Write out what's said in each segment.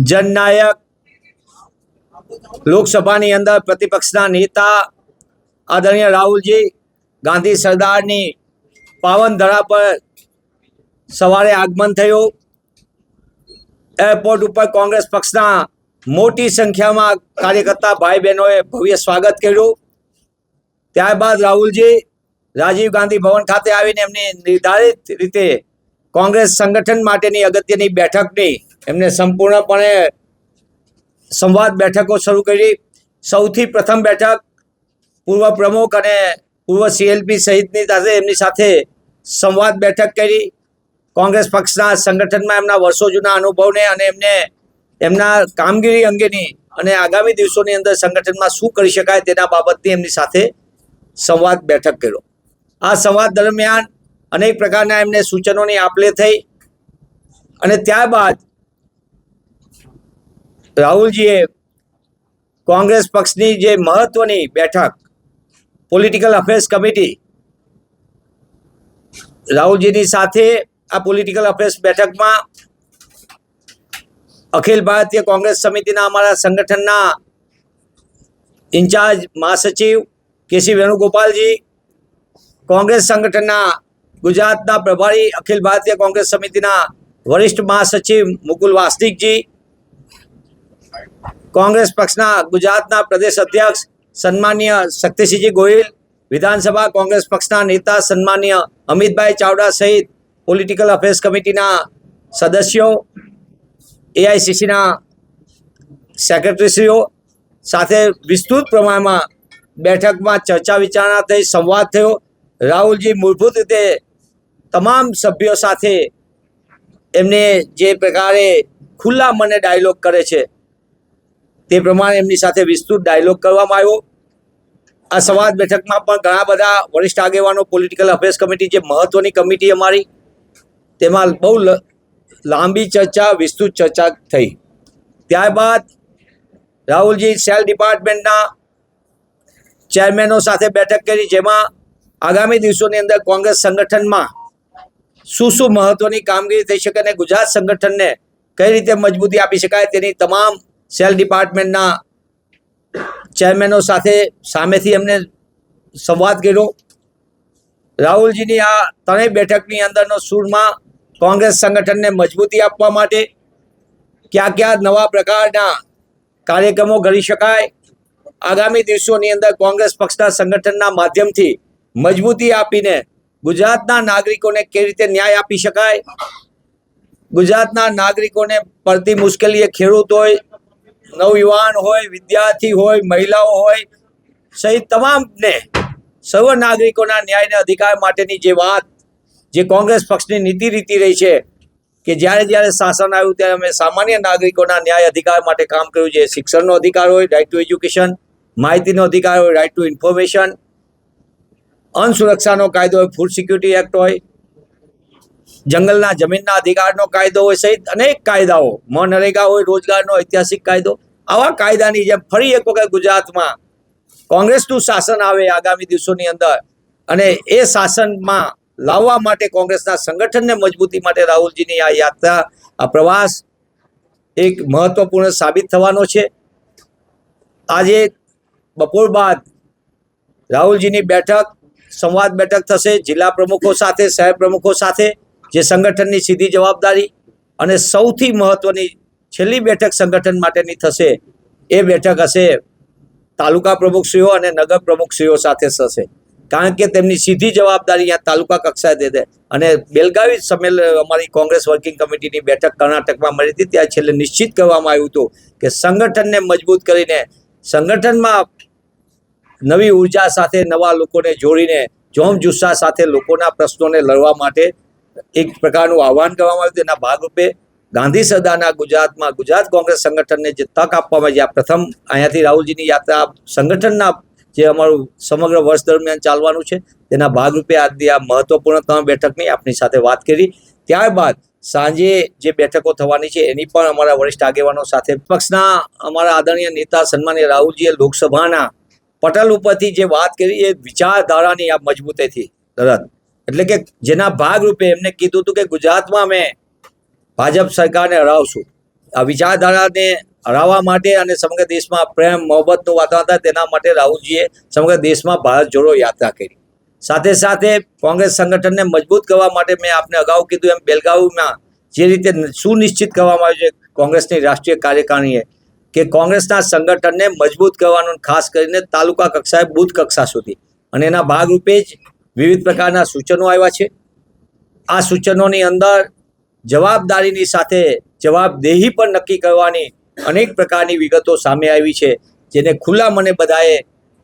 જનનાયક લોકસભાની અંદર પ્રતિપક્ષના નેતા આદરણીય રાહુલજી ગાંધી સરદારની પાવન ધરા પર સવારે આગમન થયું. એરપોર્ટ ઉપર કોંગ્રેસ પક્ષના મોટી સંખ્યામાં કાર્યકર્તા ભાઈ બહેનોએ ભવ્ય સ્વાગત કર્યું. ત્યારબાદ રાહુલજી રાજીવ ગાંધી ભવન ખાતે આવીને એમની નિર્ધારિત રીતે કોંગ્રેસ સંગઠન માટેની અગત્યની બેઠકની એમને સંપૂર્ણપણે સંવાદ બેઠકો શરૂ કરી. સૌથી પ્રથમ બેઠક પૂર્વ પ્રમુખ અને પૂર્વ સીએલપી સહિતની સાથે એમની સાથે સંવાદ બેઠક કરી. કોંગ્રેસ પક્ષના સંગઠનમાં એમના વર્ષો જૂના અનુભવને અને એમને એમના કામગીરી અંગેની અને આગામી દિવસોની અંદર સંગઠનમાં શું કરી શકાય તેના બાબતની એમની સાથે સંવાદ બેઠક કર્યો. આ સંવાદ દરમિયાન અનેક પ્રકારના એમને સૂચનોની આપલે થઈ અને ત્યારબાદ રાહુલજીએ કોંગ્રેસ પક્ષની જે મહત્વની બેઠક પોલિટિકલ અફેર્સ કમિટી રાહુલજીની સાથે આ પોલિટિકલ અફેર્સ બેઠકમાં અખિલ ભારતીય કોંગ્રેસ સમિતિના અમારા સંગઠનના ઇન્ચાર્જ મહાસચિવ કેસી વેણુગોપાલજી, કોંગ્રેસ સંગઠનના ગુજરાતના પ્રભારી અખિલ ભારતીય કોંગ્રેસ સમિતિના વરિષ્ઠ મહાસચિવ મુકુલ વાસનિકજી કોંગ્રેસ પક્ષના ગુજરાતના પ્રદેશ અધ્યક્ષ સન્માનીય શક્તિસિંહજી ગોહિલ, વિધાનસભા કોંગ્રેસ પક્ષના નેતા સન્માનીય અમિતભાઈ ચાવડા સહિત પોલિટિકલ અફેર્સ કમિટીના સદસ્યો, એઆઈસીસીના સેક્રેટરીશ્રીઓ સાથે વિસ્તૃત પ્રમાણમાં બેઠકમાં ચર્ચા વિચારણા થઈ, સંવાદ થયો. રાહુલજી મૂળભૂત રીતે તમામ સભ્યો સાથે એમને જે પ્રકારે ખુલ્લા મને ડાયલોગ કરે છે તે પ્રમાણે એમની સાથે વિસ્તૃત ડાયલોગ કરવામાં આવ્યો. આ સંવાદ બેઠકમાં પણ ઘણા બધા વરિષ્ઠ આગેવાનો પોલિટિકલ અફેર્સ કમિટી જે મહત્વની કમિટી અમારી, તેમાં બહુ લાંબી ચર્ચા, વિસ્તૃત ચર્ચા થઈ. ત્યારબાદ રાહુલજી સેલ ડિપાર્ટમેન્ટના ચેરમેનો સાથે બેઠક કરી, જેમાં આગામી દિવસોની અંદર કોંગ્રેસ સંગઠનમાં શું શું મહત્વની કામગીરી થઈ શકે અને ગુજરાત સંગઠનને કઈ રીતે મજબૂતી આપી શકાય તેની તમામ સેલ ડિપાર્ટમેન્ટના ચેરમેનો સાથે સામેથી એમને સંવાદ કર્યો. રાહુલજીની આ ત્રણેય બેઠકની અંદરનો સૂરમાં કોંગ્રેસ સંગઠનને મજબૂતી આપવા માટે કયા કયા નવા પ્રકારના કાર્યક્રમો ઘડી શકાય? આગામી દિવસોની અંદર કોંગ્રેસ પક્ષના સંગઠનના માધ્યમથી મજબૂતી આપીને ગુજરાતના નાગરિકોને કેવી રીતે ન્યાય આપી શકાય? ગુજરાતના નાગરિકોને પડતી મુશ્કેલીએ ખેડૂતોએ નવયુવાન હોય, વિદ્યાર્થી હોય, મહિલાઓ હોય, સહિત તમામને સર્વ નાગરિકોના ન્યાયના અધિકાર માટેની જે વાત જે કોંગ્રેસ પક્ષની નીતિ રીતિ રહી છે કે જ્યારે જ્યારે શાસન આવ્યું ત્યારે અમે સામાન્ય નાગરિકોના ન્યાય અધિકાર માટે કામ કર્યું છે. શિક્ષણનો અધિકાર હોય રાઇટ ટુ એજ્યુકેશન માહિતીનો અધિકાર હોય રાઇટ ટુ ઇન્ફોર્મેશન અનસુરક્ષાનો કાયદો હોય ફૂડ સિક્યુરિટી એક્ટ હોય જંગલના જમીનના અધિકારનો કાયદો હોય સહિત અનેક કાયદાઓ મનરેગા હોય, રોજગારનો ઐતિહાસિક કાયદો, આવા કાયદાની જેમ ફરી એક વખત ગુજરાતમાં કોંગ્રેસનું શાસન આવે આગામી દિવસોની અંદર અને એ શાસનમાં લાવવા માટે કોંગ્રેસના સંગઠનને મજબૂતી માટે રાહુલજીની આ યાત્રા, આ પ્રવાસ એક મહત્વપૂર્ણ સાબિત થવાનો છે. આજે બપોર બાદ રાહુલજીની બેઠક, સંવાદ બેઠક થશે, જિલ્લા પ્રમુખો સાથે, શહેર પ્રમુખો સાથે જે સંગઠનની સીધી જવાબદારી અને સૌથી મહત્વની છેલ્લી બેઠક સંગઠન માટેની થશે, એ બેઠક હશે તાલુકા પ્રમુખશ્રીઓ અને નગર પ્રમુખશ્રીઓ સાથે થશે. કારણ કે તેમની સીધી જવાબદારી અહીંયા તાલુકા કક્ષાએ દે દે. અને બેલગાવી સમેલ અમારી કોંગ્રેસ વર્કિંગ કમિટીની બેઠક કર્ણાટકમાં મળી હતી. ત્યાં છેલ્લે નિશ્ચિત કરવામાં આવ્યું હતું કે સંગઠનને મજબૂત કરીને સંગઠનમાં નવી ઊર્જા સાથે નવા લોકોને જોડીને જોમ જુસ્સા સાથે લોકોના પ્રશ્નોને લડવા માટે એક પ્રકારનું આહવાન કરવામાં આવ્યું તેના ભાગરૂપે ગાંધી સરદારના ગુજરાતમાં ગુજરાત કોંગ્રેસ સંગઠનને જે તક આપવામાં આવી, આ પ્રથમ અહીંયાથી રાહુલજીની યાત્રા સંગઠનના જે અમારું સમગ્ર વર્ષ દરમિયાન ચાલવાનું છે, તેના ભાગરૂપે આજની આ મહત્વપૂર્ણ ત્રણ બેઠકની આપની સાથે વાત કરી. ત્યારબાદ સાંજે જે બેઠકો થવાની છે, એની પણ અમારા વરિષ્ઠ આગેવાનો સાથે પક્ષના અમારા આદરણીય નેતા સન્માનીય રાહુલજીએ લોકસભાના પટલ ઉપરથી જે વાત કરી, એ વિચારધારાની આ મજબૂતીથી તરત એટલે કે જેના ભાગરૂપે એમને કીધું હતું કે ગુજરાતમાં અમે ભાજપ સરકારને હરાવશું. આ વિચારધારાને હરાવવા માટે અને સમગ્ર દેશમાં પ્રેમ, મોહબ્બતનું વાતાવરણ તેના માટે રાહુલજીએ સમગ્ર દેશમાં ભારત જોડો યાત્રા કરી. સાથે સાથે કોંગ્રેસ સંગઠનને મજબૂત કરવા માટે મેં આપને અગાઉ કીધું એમ બેલગાવીમાં જે રીતે સુનિશ્ચિત કરવામાં આવ્યું છે કોંગ્રેસની રાષ્ટ્રીય કાર્યકારીણીએ કે કોંગ્રેસના સંગઠનને મજબૂત કરવાનું ખાસ કરીને તાલુકા કક્ષાએ બુથ કક્ષા સુધી. અને એના ભાગરૂપે જ વિવિધ પ્રકારના સૂચનો આવ્યા છે. આ સૂચનોની અંદર જવાબદારીની સાથે જવાબદેહી પણ નક્કી કરવાની અનેક પ્રકારની વિગતો સામે આવી છે, જેને ખુલ્લા મને બધાએ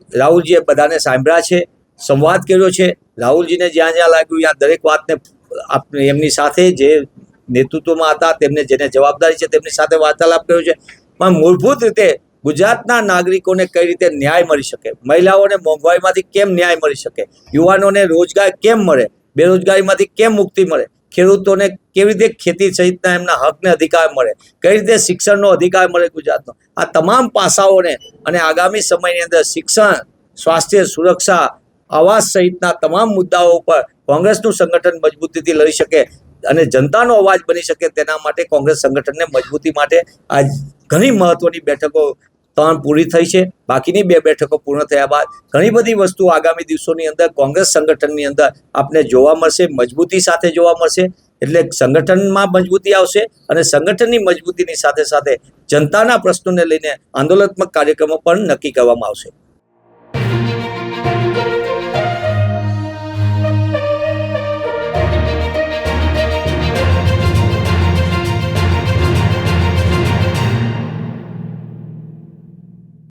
રાહુલજીએ બધાને સાંભળ્યા છે, સંવાદ કર્યો છે. રાહુલજીને જ્યાં જ્યાં લાગ્યું ત્યાં દરેક વાતને આપણે એમની સાથે જે નેતૃત્વમાં હતા, તેમને જેને જવાબદારી છે, તેમની સાથે વાર્તાલાપ કર્યો છે. પણ મૂળભૂત રીતે ગુજરાતના નાગરિકોને કઈ રીતે ન્યાય મળી શકે? મહિલાઓને મોંઘવારીમાંથી કેમ ન્યાય મળી શકે? યુવાનોને રોજગાર કેમ મળે? બેરોજગારીમાંથી કેમ મુક્તિ મળે? ખેડૂતોને કેવી રીતે ખેતી સહિતના એમના હકને અધિકાર મળે? કઈ રીતે શિક્ષણનો અધિકાર મળે ગુજરાતનો? આ તમામ પાસાઓને અને આગામી સમયની અંદર શિક્ષણ, સ્વાસ્થ્ય, સુરક્ષા, આવાસ સહિતના તમામ મુદ્દાઓ ઉપર કોંગ્રેસનું સંગઠન મજબૂતીથી લડી શકે અને જનતાનો અવાજ બની શકે તેના માટે કોંગ્રેસ સંગઠનને મજબૂતી માટે આજ ઘણી મહત્વની બેઠકો ત્રણ પૂરી થઈ છે. બાકીની બે બેઠકો પૂર્ણ થયા બાદ ઘણી બધી વસ્તુ આગામી દિવસોની અંદર કોંગ્રેસ સંગઠનની અંદર આપને જોવા મળશે, મજબૂતી સાથે જોવા મળશે. એટલે સંગઠનમાં મજબૂતી આવશે અને સંગઠનની મજબૂતીની સાથે સાથે જનતાના પ્રશ્નોને લઈને આંદોલનાત્મક કાર્યક્રમો પણ નક્કી કરવામાં આવશે.